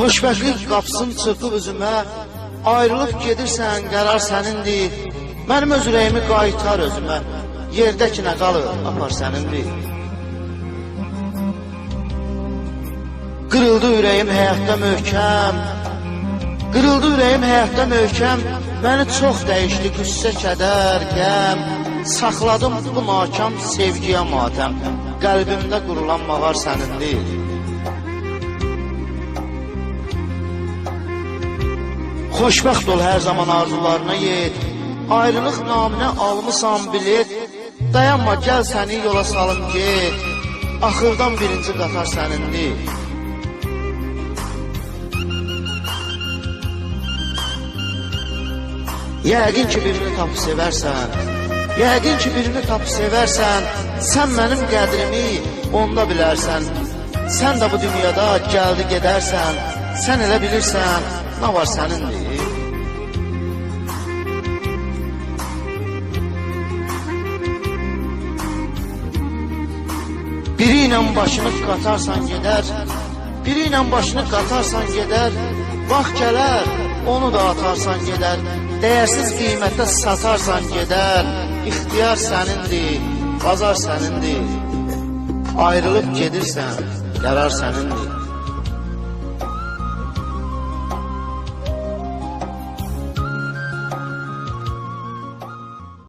Xoşbəxtlik qapısını çırpıb üzümə, ayrılıb gedirsən, qərar sənindir. Mənim öz ürəyimi qaytar özümə, yerdəki nə qalır, apar sənindir. Qırıldı ürəyim həyatda möhkəm, Qırıldı ürəyim həyatda möhkəm, məni çox dəyişdi qüssə, kədər, qəm. Saxladım bu nakam sevgiyə matəm, qəlbimdə qurulan mağar sənindir. Xoşbəxt ol hər zaman arzularına yet. Ayrılıq naminə almısan bilet. Dayanma, gəl səni yola salım get. Axırdan birinci qatar sənindir. Yəqin ki birini tapıb sevərsən. Yəqin ki birini tapıb sevərsən. Sən mənim qədrimi onda bilərsən. Sən də bu dünyada gəldi gedərsən. Sən elə bilirsən, nə var sənindir? Biri ilə başını qatarsan gedər, biri ilə başını qatarsan gedər, vaxt gələr, onu da atarsan gedər, dəyərsiz qiymətə satarsan gedər, ixtiyar sənindir, bazar sənindir, ayrılıb gedirsən, qərar sənindir.